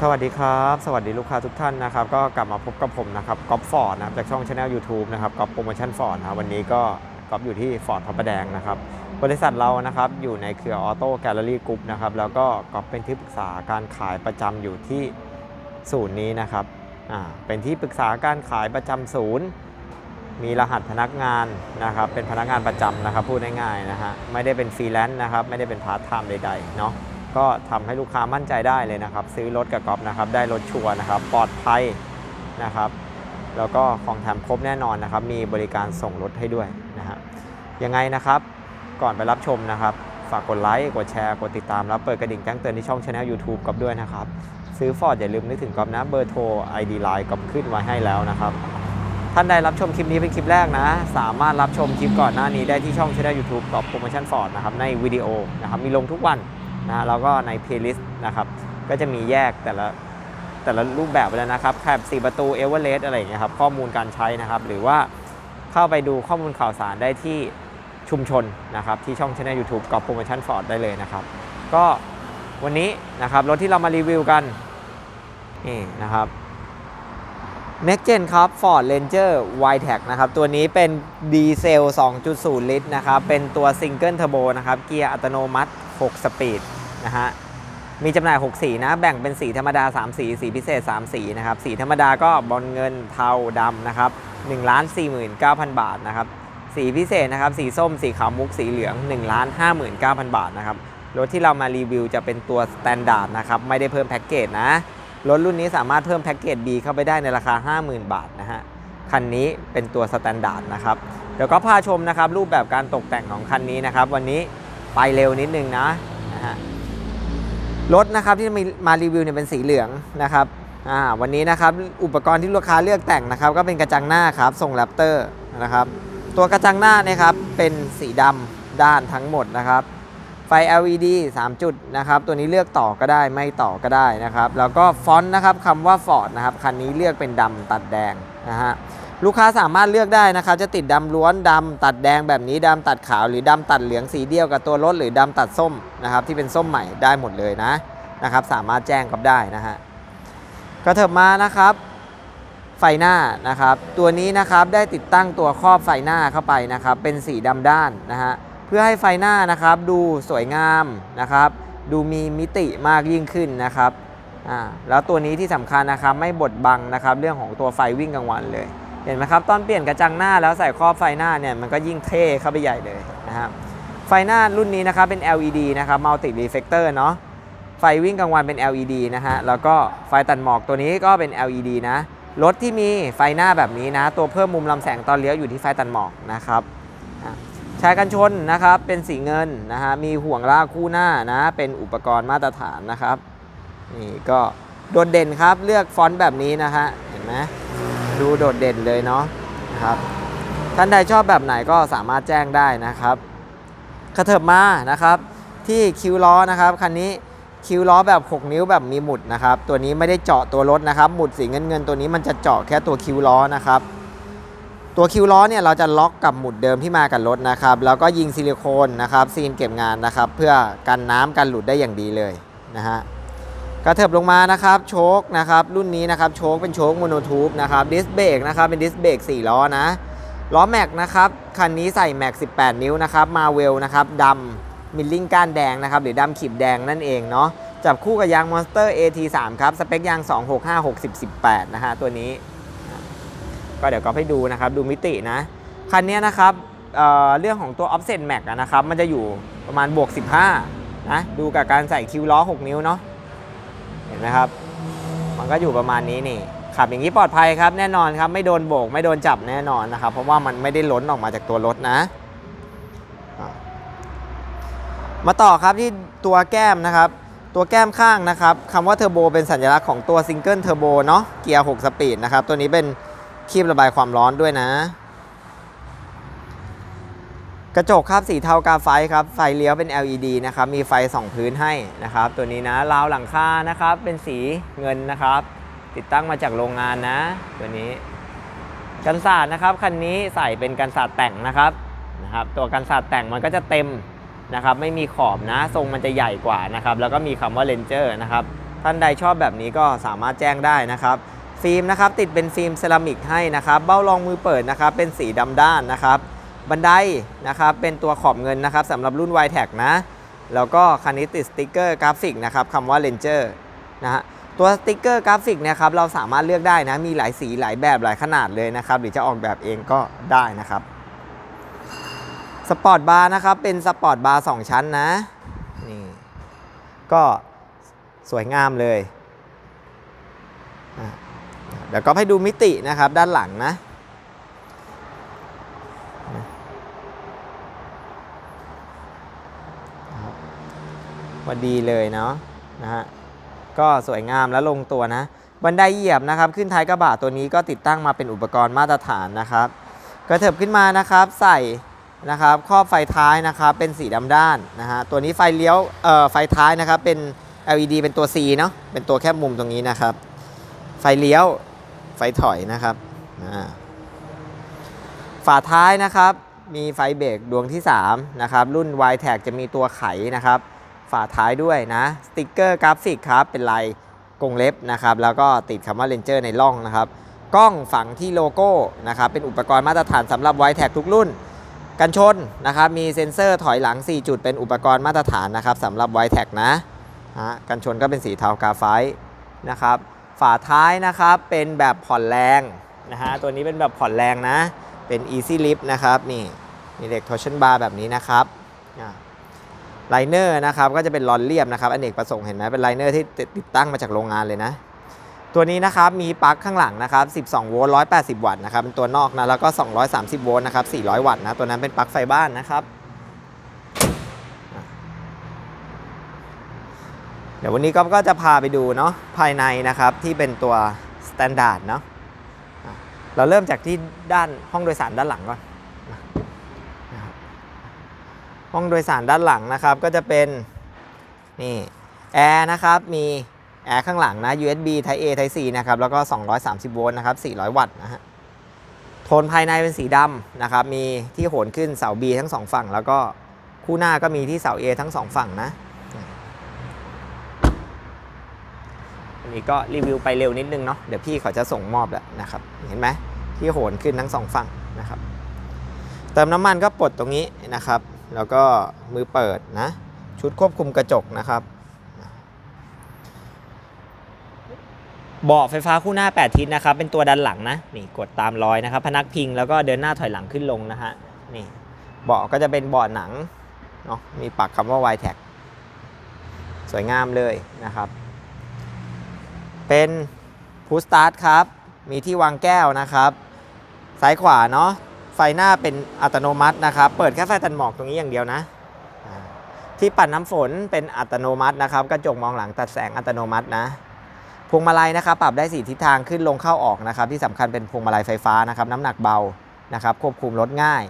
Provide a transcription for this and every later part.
สวัสดีครับ สวัสดีลูกค้าทุกท่านนะครับ ก็กลับมาพบกับผมนะครับก๊อฟฟอร์ดนะครับจากช่องช anel YouTube นะครับก๊อฟโปรโมชั่นฟอร์ดนะครับวันนี้ก็ก๊อฟอยู่ที่ฟอร์ดพระประแดงนะครับ บริษัทเรานะครับอยู่ในเครือออโต้แกลเลอรี่กรุ๊ปนะครับแล้วก็ก๊อฟเป็นที่ปรึกษาการขายประจำอยู่ที่ศูนย์นี้นะครับอ่าเป็นที่ปรึกษาการขายประจำศูนย์ มีรหัสพนักงานนะครับเป็นพนักงานประจำนะครับพูดง่ายๆนะฮะไม่ได้เป็นฟรีแลนซ์นะครับไม่ได้เป็นพาร์ทไทม์ใดๆเนาะ ก็ทำให้ลูกค้ามั่นใจได้เลยนะครับ ซื้อรถกับก๊อฟนะครับ ได้รถชัวร์นะครับ ปลอดภัยนะครับ แล้วก็ของแถมครบแน่นอนนะครับ มีบริการส่งรถให้ด้วยนะฮะยังไงนะครับ ก่อนไปรับชมนะครับ ฝากกดไลค์ กดแชร์ กดติดตาม แล้วเปิดกระดิ่งแจ้งเตือนที่ช่องช anel YouTube ก๊อฟด้วยนะครับ ซื้อฟอร์ดอย่าลืมนึกถึงก๊อฟนะ เบอร์โทร ID Line ก๊อฟขึ้นไว้ให้แล้วนะครับ ท่านใดรับชมคลิปนี้เป็นคลิปแรกนะ สามารถรับชมคลิปก่อนหน้านี้ได้ที่ช่องช่องยูทูบกอบโปรโมชั่นฟอร์ดนะครับ ในวิดีโอนะครับ มีลงทุกวัน นะแล้วก็ในเพลย์ลิสต์นะครับ ก็จะมีแยกแต่ละแต่ละรูปแบบไปแล้วนะครับแคบ4ประตูเอเวอเรสต์อะไรอย่างเงี้ยครับข้อมูลการใช้นะครับ หรือว่าเข้าไปดูข้อมูลข่าวสารได้ที่ชุมชนนะครับ ที่ช่องช่องยูทูบกอบโปรโมชั่นฟอร์ดได้เลยนะครับ ก็วันนี้นะครับรถที่เรามารีวิวกันนี่นะครับ Next Gen ครับ Ford Ranger w i t e c นะครับ ตัวนี้เป็นดีเซล 2.0 ลิตรนะครับ เป็นตัวซิงเกิลเทอร์โบนะครับ เกียร์อัตโนมัติ 6 สปีดนะฮะมีจำหน่าย 6 สีนะ แบ่งเป็นสีธรรมดา 3 สี สีพิเศษ 3 สีนะครับ สีธรรมดาก็บอลเงินเทาดำนะครับ1ล้าน49,000 บาทนะครับ สีพิเศษนะครับ สีส้ม สีขาวมุก สีเหลือง1ล้าน59,000 บาทนะครับ รถที่เรามารีวิวจะเป็นตัวสแตนดาร์ดนะครับ ไม่ได้เพิ่มแพ็กเกจนะ รถรุ่นนี้สามารถเพิ่มแพ็กเกจ B เข้าไปได้ในราคา 50,000 บาทนะฮะ คันนี้เป็นตัวสแตนดาร์ดนะครับ เดี๋ยวก็พาชมนะครับรูปแบบการตกแต่งของคันนี้นะครับ วันนี้ ไปเร็วนิดนึงนะนะฮะรถนะครับที่มีมารีวิวเนี่ยเป็นสีเหลืองนะครับอ่าวันนี้นะครับอุปกรณ์ที่ลูกค้าเลือกแต่งนะครับ ก็เป็นกระจังหน้าครับทรงแรปเตอร์นะครับตัวกระจังหน้านี่ครับเป็นสีดำด้านทั้งหมดนะครับ ไฟ LED 3 จุดนะครับ ตัวนี้เลือกต่อก็ได้ไม่ต่อก็ได้นะครับ แล้วก็ฟอนต์นะครับคำว่า Ford นะครับคันนี้เลือกเป็นดำตัดแดงนะฮะ ลูกค้าสามารถเลือกได้นะครับจะติดดำล้วนดำตัดแดงแบบนี้ดำตัดขาว หรือดำตัดเหลืองสีเดียวกับตัวรถหรือดำตัดส้มนะครับที่เป็นส้มใหม่ได้หมดเลยนะนะครับสามารถแจ้งกับได้นะฮะก็เถิบมานะครับไฟหน้านะครับตัวนี้นะครับได้ติดตั้งตัวครอบไฟหน้าเข้าไปนะครับเป็นสีดำด้านนะฮะเพื่อให้ไฟหน้านะครับดูสวยงามนะครับดูมีมิติมากยิ่งขึ้นนะครับอ่าแล้วตัวนี้ที่สำคัญนะครับไม่บดบังนะครับเรื่องของตัวไฟวิ่งกลางวันเลย เห็นไหมครับ ตอนเปลี่ยนกระจังหน้าแล้วใส่ครอบไฟหน้าเนี่ยมันก็ยิ่งเท่เข้าไปใหญ่เลยนะครับไฟหน้ารุ่นนี้นะครับเป็น LED นะครับ Multi Reflector เนาะไฟวิ่งกลางวันเป็น LED นะฮะแล้วก็ไฟตัดหมอกตัวนี้ก็เป็น LED นะรถที่มีไฟหน้าแบบนี้นะ ตัวเพิ่มมุมลำแสงตอนเลี้ยวอยู่ที่ไฟตัดหมอกนะครับอะชายกันชนนะครับเป็นสีเงินนะฮะมีห่วงลากคู่หน้านะ เป็นอุปกรณ์มาตรฐานนะครับนี่ก็โดดเด่นครับเลือกฟอนต์แบบนี้นะฮะเห็นไหม ดูโดดเด่นเลยเนาะนะครับท่านใดชอบแบบไหนก็สามารถแจ้งได้นะครับกระเถิบมานะครับ ที่คิวล้อนะครับคันนี้คิวล้อแบบ 6 นิ้วแบบมีหมุดนะครับ ตัวนี้ไม่ได้เจาะตัวรถนะครับ หมุดสีเงินเงินตัวนี้มันจะเจาะแค่ตัวคิวล้อนะครับ ตัวคิวล้อเนี่ยเราจะล็อกกับหมุดเดิมที่มากับรถนะครับ แล้วก็ยิงซิลิโคนนะครับซีนเก็บงานนะครับ เพื่อกันน้ำกันหลุดได้อย่างดีเลยนะฮะ กระเถิบลงมานะครับโชคนะครับรุ่นนี้นะครับโชคเป็นโชคโมโนทูบนะครับดิสเบรกนะครับเป็นดิสเบรก4ล้อนะล้อแม็กนะครับคันนี้ใส่แม็ก18 นิ้วนะครับมาเวลนะครับดำมิลลิ่งก้านแดงนะครับหรือดำขีบแดงนั่นเองเนาะจับคู่กับยาง Monster AT3 ครับสเปคยาง 265 60 18 นะฮะตัวนี้ ก็เดี๋ยวก็ให้ดูนะครับดูมิตินะคันนี้นะครับเเรื่องของตัว offset max อะนะครับมันจะอยู่ประมาณบวก 15นะดูกับการใส่คิวล้อ 6 นิ้วเนาะ นไหมครับ มันก็อยู่ประมาณนี้นี่ขับอย่างนี้ปลอดภัยครับแน่นอนครับไม่โดนโบกไม่โดนจับแน่นอนนะครับ เพราะว่ามันไม่ได้ล้นออกมาจากตัวรถนะอะมาต่อครับที่ตัวแก้มนะครับ ตัวแก้มข้างนะครับคำว่าเทอร์โบเป็นสัญลักษณ์ของตัวซิงเกิลเทอร์โบเนาะเกียร์ 6 สปีดนะครับ ตัวนี้เป็นคีบระบายความร้อนด้วยนะ กระจกครับสีเทากาไฟครับไฟเลี้ยวเป็น LED นะครับมีไฟส่องพื้นให้นะครับ ตัวนี้นะราวหลังคานะครับเป็นสีเงินนะครับ ติดตั้งมาจากโรงงานนะ ตัวนี้กันศาสตร์นะครับคันนี้ใส่เป็นกันศาสตร์แต่งนะครับนะครับ ตัวกันศาสตร์แต่งมันก็จะเต็มนะครับ ไม่มีขอบนะทรงมันจะใหญ่กว่านะครับ แล้วก็มีคำว่าเลนเจอร์นะครับ ท่านใดชอบแบบนี้ก็สามารถแจ้งได้นะครับฟิล์มนะครับติดเป็นฟิล์มเซรามิกให้นะครับ เบ้ารองมือเปิดนะครับ เป็นสีดำด้านนะครับ บันไดนะครับเป็นตัวขอบเงินนะครับสำหรับรุ่น y t แทนะ แล้วก็คันนี้ติดสติกเกอร์กราฟิกนะครับคำว่า Ranger นะฮะตัวสติกเกอร์กราฟิกเนี่ยครับเราสามารถเลือกได้นะมีหลายสีหลายแบบหลายขนาดเลยนะครับหรือจะออกแบบเองก็ได้นะครับสปอร์ตบาร์นะครับเป็นสปอร์ตบาร์2ชั้นนะนี่ก็สวยงามเลยอะเดี๋ยวก็ให้ดูมิตินะครับด้านหลังนะ ว่าดีเลยเนาะนะฮะก็สวยงามและลงตัวนะ บันไดเหยียบนะครับ ขึ้นท้ายกระบะตัวนี้ก็ติดตั้งมาเป็นอุปกรณ์มาตรฐานนะครับ กระเถิบขึ้นมานะครับใส่นะครับครอบไฟท้ายนะครับเป็นสีดำด้านนะฮะตัวนี้ไฟเลี้ยวเอ่อไฟท้ายนะครับเป็น LED เป็นตัว C เนาะเป็นตัวแคบมุมตรงนี้นะครับ ไฟเลี้ยวไฟถอยนะครับอ่าฝาท้ายนะครับ มีไฟเบรกดวงที่3นะครับรุ่น y t a g จะมีตัวไขนะครับ ฝาท้ายด้วยนะสติกเกอร์กราฟิกครับเป็นลายกรงเล็บนะครับแล้วก็ติดคำว่า Ranger ในร่องนะครับกล้องฝังที่โลโก้นะครับเป็นอุปกรณ์มาตรฐานสำหรับ y t a g ทุกรุ่น กันชนนะครับมีเซ็นเซอร์ถอยหลัง 4 จุดเป็นอุปกรณ์มาตรฐานนะครับสำหรับ y t a g นะฮะกันชนก็เป็นสีเทากาไฟต์นะครับฝาท้ายนะครับเป็นแบบผ่อนแรงนะฮะตัวนี้เป็นแบบผ่อนแรงนะเป็น easy lift นะครับนี่มีเหล็ก torsion bar แบบนี้นะครับ ไลเนอร์นะครับก็จะเป็นรอนเรียบนะครับอเนกประสงค์เห็นไหมเป็นไลเนอร์ที่ติดตั้งมาจากโรงงานเลยนะ ตัวนี้นะครับมีปลั๊กข้างหลังนะครับ 12 โวลต์ 180 วัตต์นะครับเป็นตัวนอกนะแล้วก็ 230 โวลต์นะครับ 400 วัตต์นะตัวนั้นเป็นปลั๊กไฟบ้านนะครับ เดี๋ยววันนี้ก็ก็จะพาไปดูเนาะภายในนะครับที่เป็นตัวสแตนดาร์ดเนาะเราเริ่มจากที่ด้านห้องโดยสารด้านหลังก่อน ห้องโดยสารด้านหลังนะครับก็จะเป็นนี่แอร์นะครับมีแอร์ข้างหลังนะ USB Type A Type C นะครับแล้วก็ 230 โวลต์นะครับ 400 วัตต์นะฮะโทนภายในเป็นสีดำนะครับมีที่โหนขึ้นเสา B ทั้งสองฝั่ง แล้วก็คู่หน้าก็มีที่เสา A ทั้งสองฝั่งนะอันนี้ก็รีวิวไปเร็วนิดนึงเนาะเดี๋ยวพี่เขาจะส่งมอบแล้วนะครับเห็นไหมที่โหนขึ้นทั้งสองฝั่งนะครับ เติมน้ำมันก็ปลดตรงนี้นะครับ แล้วก็มือเปิดนะ ชุดควบคุมกระจกนะครับเบาะไฟฟ้าคู่หน้า 8 ทิศนะครับ เป็นตัวดันหลังนะ นี่กดตามรอยนะครับ พนักพิงแล้วก็เดินหน้าถอยหลังขึ้นลงนะฮะ นี่เบาะก็จะเป็นเบาะหนังเนาะ มีปักคำว่า y t a g สวยงามเลยนะครับ เป็นพูสตาร์ทครับ มีที่วางแก้วนะครับ ซ้ายขวาเนาะ ไฟหน้าเป็นอัตโนมัตินะครับ เปิดแค่ไฟตันหมอกตรงนี้อย่างเดียวนะ ที่ปัดน้ำฝนเป็นอัตโนมัตินะครับ กระจกมองหลังตัดแสงอัตโนมัตินะ พวงมาลัยนะครับปรับได้สีทิศทางขึ้นลงเข้าออกนะครับ ที่สำคัญเป็นพวงมาลัยไฟฟ้านะครับ น้ำหนักเบานะครับ ควบคุมรถง่าย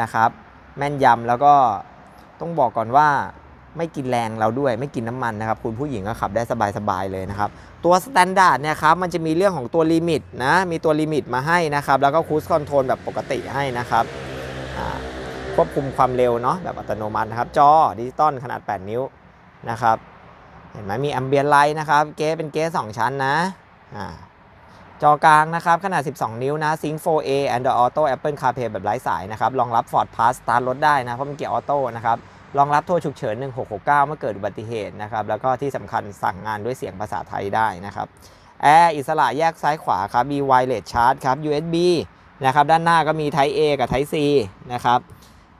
นะครับ แม่นยำแล้วก็ต้องบอกก่อนว่า ไม่กินแรงเราด้วยไม่กินน้ำมันนะครับ คุณผู้หญิงก็ขับได้สบายๆเลยนะครับ ตัวสแตนดาร์ดเนี่ยครับมันจะมีเรื่องของตัวลิมิตนะมีตัวลิมิตมาให้นะครับ แล้วก็คูสคอนโทรลแบบปกติให้นะครับควบคุมความเร็วเนาะแบบอัตโนมัตินะครับ จอดิจิตอลขนาด 8 นิ้วนะครับ เห็นไหมมีแอมเบียนไลท์นะครับ เกสเป็นเกส2ชั้นนะอ่าจอกลางนะครับ ขนาด 12 นิ้วนะ Sync 4A Android Auto Apple CarPlay แบบไร้สายนะครับรองรับ Ford Pass สตาร์ทรถได้นะ เพราะมันเกียร์ออโต้นะครับ รองรับโทรฉุกเฉิน 1669 เมื่อเกิดอุบัติเหตุนะครับ แล้วก็ที่สำคัญสั่งงานด้วยเสียงภาษาไทยได้นะครับ แอร์อิสระแยกซ้ายขวาครับ มี wireless charge ครับ USB นะครับ ด้านหน้าก็มี Type A กับ Type C นะครับ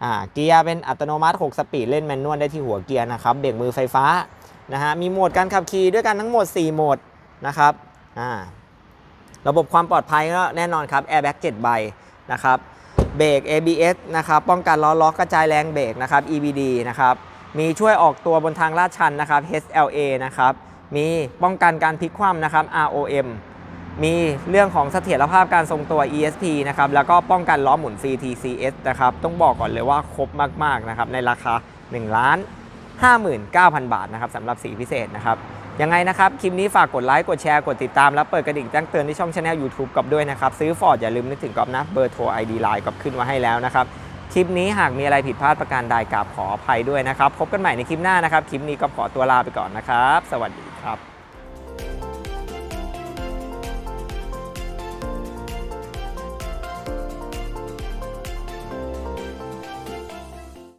อ่าเกียร์เป็นอัตโนมัติ 6 สปีด เล่นแมนนวลได้ที่หัวเกียร์นะครับ เบรกมือไฟฟ้า นะฮะ มีโหมดการขับขี่ด้วยกันทั้งหมด 4 โหมดนะครับอ่าระบบความปลอดภัยก็แน่นอนครับ Airbag 7 ใบนะครับ เบรก ABS นะครับป้องกันล้อล็อกกระจายแรงเบรกนะครับ EBD นะครับมีช่วยออกตัวบนทางลาดชันนะครับ HLA นะครับมีป้องกันการพลิกคว่ำนะครับ ROM มีเรื่องของเสถียรภาพการทรงตัว ESP นะครับแล้วก็ป้องกันล้อหมุนฟรี TCS นะครับต้องบอกก่อนเลยว่าครบมาก ๆ นะครับในราคา 1 ล้าน 59,000 บาทนะครับสำหรับสีพิเศษนะครับ ยังไงนะครับ คลิปนี้ฝากกดไลค์ กดแชร์ กดติดตาม และเปิดกระดิ่งแจ้งเตือนที่ช่องช anel YouTube กับด้วยนะครับ ซื้อฟอร์ดอย่าลืมนึกถึงกอบนะ เบอร์โทร ID ไลน์กับขึ้นมาให้แล้วนะครับ คลิปนี้หากมีอะไรผิดพลาดประการใดกราบขออภัยด้วยนะครับ พบกันใหม่ในคลิปหน้านะครับ คลิปนี้ก็ขอตัวลาไปก่อนนะครับ สวัสดีครับ